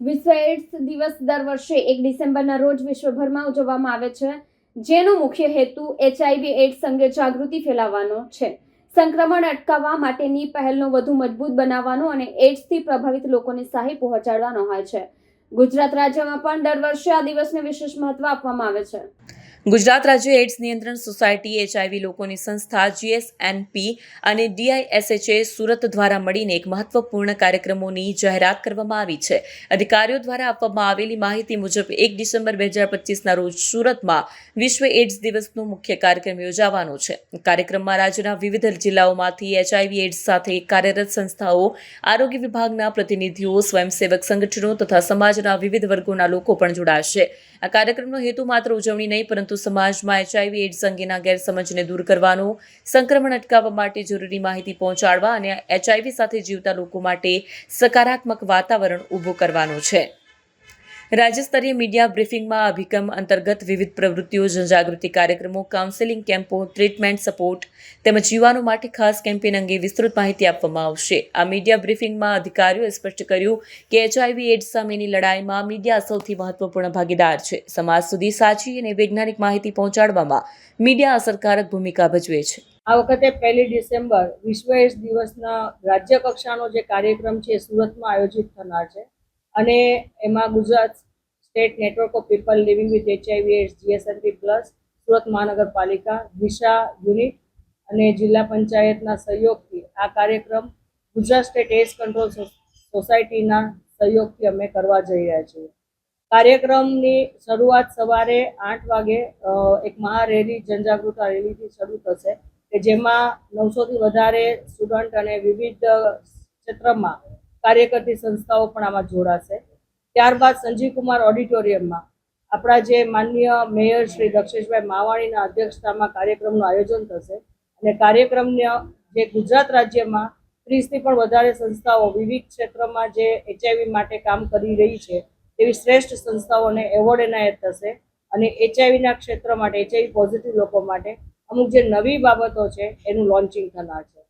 વિશ્વ એડ્સ દિવસ દર વર્ષે એક ડિસેમ્બરના રોજ વિશ્વભરમાં ઉજવવામાં આવે છે, જેનો મુખ્ય હેતુ એચઆઈવી એડ્સ અંગે જાગૃતિ ફેલાવવાનો છે. સંક્રમણ અટકાવવા માટેની પહેલનો વધુ મજબૂત બનાવવાનો અને એડ્સથી પ્રભાવિત લોકોને સહાય પહોંચાડવાનો હોય છે. ગુજરાત રાજ્યમાં પણ દર વર્ષે આ દિવસને વિશેષ મહત્વ આપવામાં આવે છે. ગુજરાત રાજ્ય એડ્સ નિયંત્રણ સોસાયટી એચઆઈવી લોકોની સંસ્થા જીએસએનપી અને ડીઆઈએસએચએ સુરત દ્વારા મળીને એક મહત્વપૂર્ણ કાર્યક્રમોની જાહેરાત કરવામાં આવી છે. અધિકારીઓ દ્વારા આપવામાં આવેલી માહિતી મુજબ એક ડિસેમ્બર બે હજાર પચીસના રોજ સુરતમાં વિશ્વ એઇડ્સ દિવસનો મુખ્ય કાર્યક્રમ યોજાવાનો છે. કાર્યક્રમમાં રાજ્યના વિવિધ જિલ્લાઓમાંથી એચઆઈવી એડ્સ સાથે કાર્યરત સંસ્થાઓ, આરોગ્ય વિભાગના પ્રતિનિધિઓ, સ્વયંસેવક સંગઠનો તથા સમાજના વિવિધ વર્ગોના લોકો પણ જોડાશે. આ કાર્યક્રમનો હેતુ માત્ર ઉજવણી નહીં, પરંતુ સમાજમાં એચઆઈવી એડ્સ અંગેના ગેરસમજને દૂર કરવાનો, સંક્રમણ અટકાવવા માટે જરૂરી માહિતી પહોંચાડવા અને એચઆઈવી સાથે જીવતા લોકો માટે સકારાત્મક વાતાવરણ ઊભું કરવાનું છે. રાજ્ય સ્તરીય મીડિયા બ્રીફિંગમાં અભિગમ અંતર્ગત વિવિધ પ્રવૃત્તિઓ, જનજાગૃતિ કાર્યક્રમો કાઉન્સેલિંગ કેમ્પો ટ્રીટમેન્ટ સપોર્ટ તેમજ યુવાનો માટે ખાસ કેમ્પેન અંગે વિસ્તૃત માહિતી આપવામાં આવશે. આ મીડિયા બ્રીફિંગમાં અધિકારીઓએ સ્પષ્ટ કર્યું કે એચઆઈવી એડ્સ સામેની લડાઈમાં મીડિયા સૌથી મહત્વપૂર્ણ ભાગીદાર છે. સમાજ સુધી સાચી અને વૈજ્ઞાનિક માહિતી પહોંચાડવામાં મીડિયા અસરકારક ભૂમિકા ભજવે છે. આ વખતે પહેલી ડિસેમ્બર વિશ્વ એડ્સ દિવસના રાજ્ય કક્ષાનો જે કાર્યક્રમ છે સુરતમાં આયોજિત થનાર છે. અને એમાં Gujarat state network of people living with HIV AIDS, GSNP plus, Surat મહાનગરપાલિકા દિશા યુનિટ અને જિલ્લા પંચાયતના સહયોગથી આ કાર્યક્રમ ગુજરાત સ્ટેટ એડ્સ કંટ્રોલ સોસાયટીના સહયોગથી અમે કરવા જઈ રહ્યા છીએ. કાર્યક્રમની શરૂઆત સવારે આઠ વાગે એક મહારેલી જનજાગૃતતા રેલીથી શરૂ થશે કે જેમાં નવસોથી વધારે સ્ટુડન્ટ અને વિવિધ ક્ષેત્રમાં કાર્ય કરતી સંસ્થાઓ પણ આમાં જોડાશે. ત્યારબાદ સંજીવકુમાર ઓડિટોરિયમમાં આપણા જે માનનીય મેયર શ્રી દક્ષેશભાઈ માવાણીના અધ્યક્ષતામાં કાર્યક્રમનું આયોજન થશે અને કાર્યક્રમને જે ગુજરાત રાજ્યમાં ત્રીસથી પણ વધારે સંસ્થાઓ વિવિધ ક્ષેત્રમાં જે એચઆઈવી માટે કામ કરી રહી છે, એવી શ્રેષ્ઠ સંસ્થાઓને એવોર્ડ એનાયત થશે અને એચઆઈવીના ક્ષેત્ર માટે એચઆઈવી પોઝિટિવ લોકો માટે અમુક જે નવી બાબતો છે, એનું લોન્ચિંગ થનાર છે.